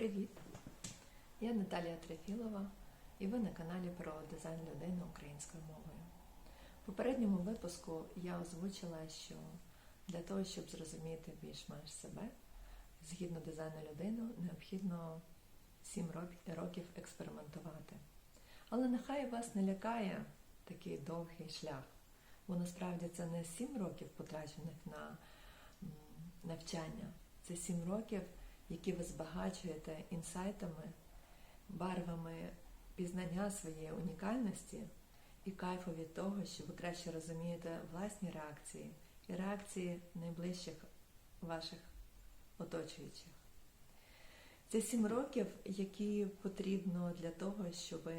Привіт! Я Наталія Трефілова і ви на каналі про дизайн людини українською мовою. В попередньому випуску я озвучила, що для того, щоб зрозуміти більш-менш себе, згідно дизайну людини, необхідно 7 років експериментувати. Але нехай вас не лякає такий довгий шлях, бо насправді це не 7 років потрачених на навчання, це 7 років, які ви збагачуєте інсайтами, барвами пізнання своєї унікальності і кайфу від того, що ви краще розумієте власні реакції і реакції найближчих ваших оточуючих. Це сім років, які потрібно для того, щоб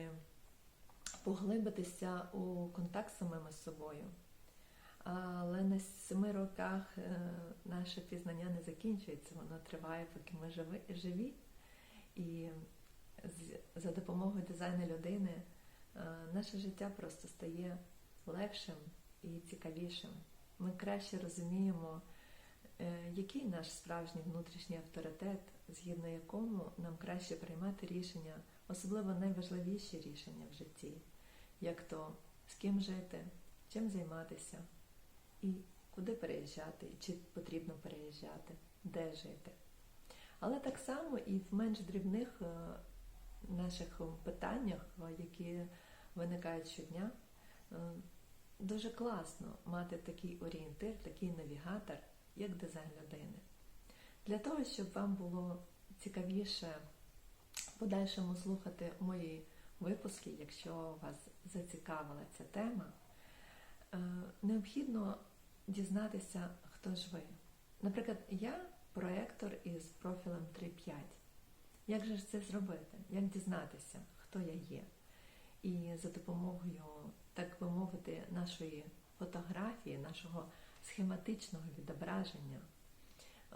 поглибитися у контакт з самими собою. Але на семи роках е, наше пізнання не закінчується, воно триває, поки ми живи, живі. І за допомогою дизайну людини е, наше життя просто стає легшим і цікавішим. Ми краще розуміємо, е, який наш справжній внутрішній авторитет, згідно якому нам краще приймати рішення, особливо найважливіші рішення в житті, як то з ким жити, чим займатися і куди переїжджати, і чи потрібно переїжджати, де жити. Але так само і в менш дрібних е, наших питаннях, е, які виникають щодня, е, дуже класно мати такий орієнтир, такий навігатор, як дизайн людини. Для того, щоб вам було цікавіше в подальшому слухати мої випуски, якщо вас зацікавила ця тема, необхідно дізнатися, хто ж ви. Наприклад, я проектор із профілем 3.5. Як же це зробити? Як дізнатися, хто я є? І за допомогою, так би мовити, нашої фотографії, нашого схематичного відображення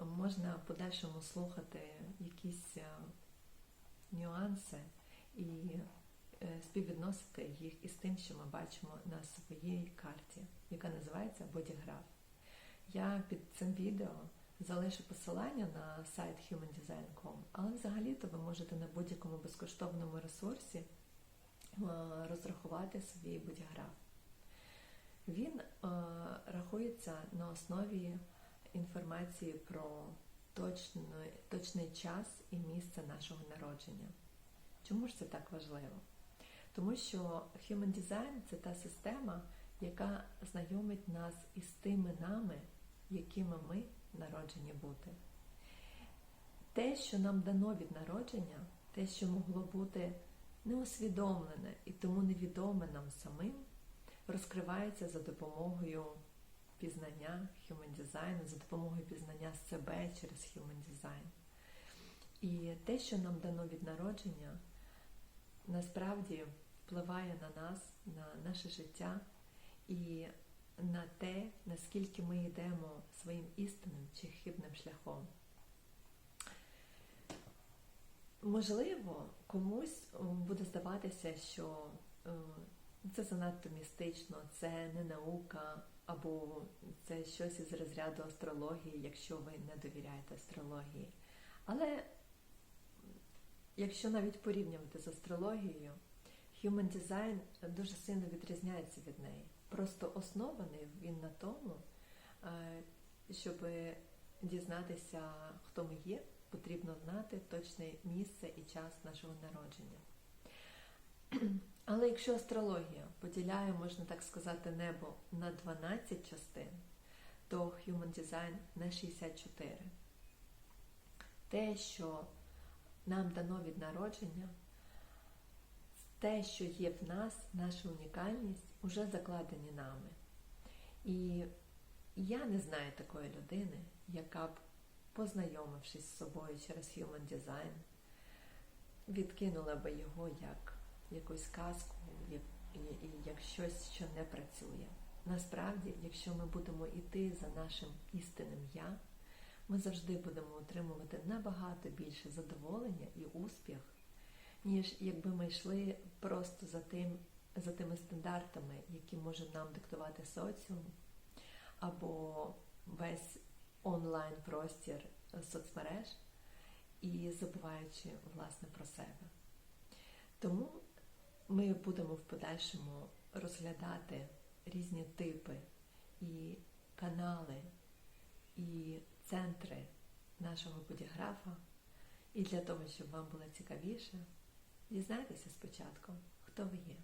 можна в подальшому слухати якісь е, нюанси і співвідносити їх із тим, що ми бачимо на своїй карті, яка називається бодіграф. Я під цим відео залишу посилання на сайт humandesign.com, але взагалі-то ви можете на будь-якому безкоштовному ресурсі е, розрахувати свій бодіграф. Він е, рахується на основі інформації про точний час і місце нашого народження. Чому ж це так важливо? Тому що Human Design це та система, яка знайомить нас із тими нами, якими ми народжені бути. Те, що нам дано від народження, те, що могло бути неусвідомлене і тому невідоме нам самим, розкривається за допомогою пізнання Human Design, за допомогою пізнання себе через Human Design. І те, що нам дано від народження, насправді впливає на нас, на наше життя і на те, наскільки ми йдемо своїм істинним чи хибним шляхом. Можливо, комусь буде здаватися, що е, це занадто містично, це не наука, або це щось із розряду астрології, якщо ви не довіряєте астрології. Але якщо навіть порівнювати з астрологією, Human Design дуже сильно відрізняється від неї. Просто оснований він на тому, е, щоб дізнатися, хто ми є, потрібно знати точне місце і час нашого народження. Але якщо астрологія поділяє, можна так сказати, небо на 12 частин, то Human Design на 64. Те, що нам дано від народження, те, що є в нас, наша унікальність, вже закладені нами. І я не знаю такої людини, яка б, познайомившись з собою через Human Design, відкинула би його як якусь казку, як, як щось, що не працює. Насправді, якщо ми будемо йти за нашим істинним я, ми завжди будемо отримувати набагато більше задоволення і успіх, ніж якби ми йшли просто за тим, за тими стандартами, які може нам диктувати соціум, або весь онлайн простір соцмереж, і забуваючи власне про себе. Тому ми будемо в подальшому розглядати різні типи і канали, і центри нашого бодіграфа. І для того, щоб вам було цікавіше, дізнайтеся спочатку, хто ви є.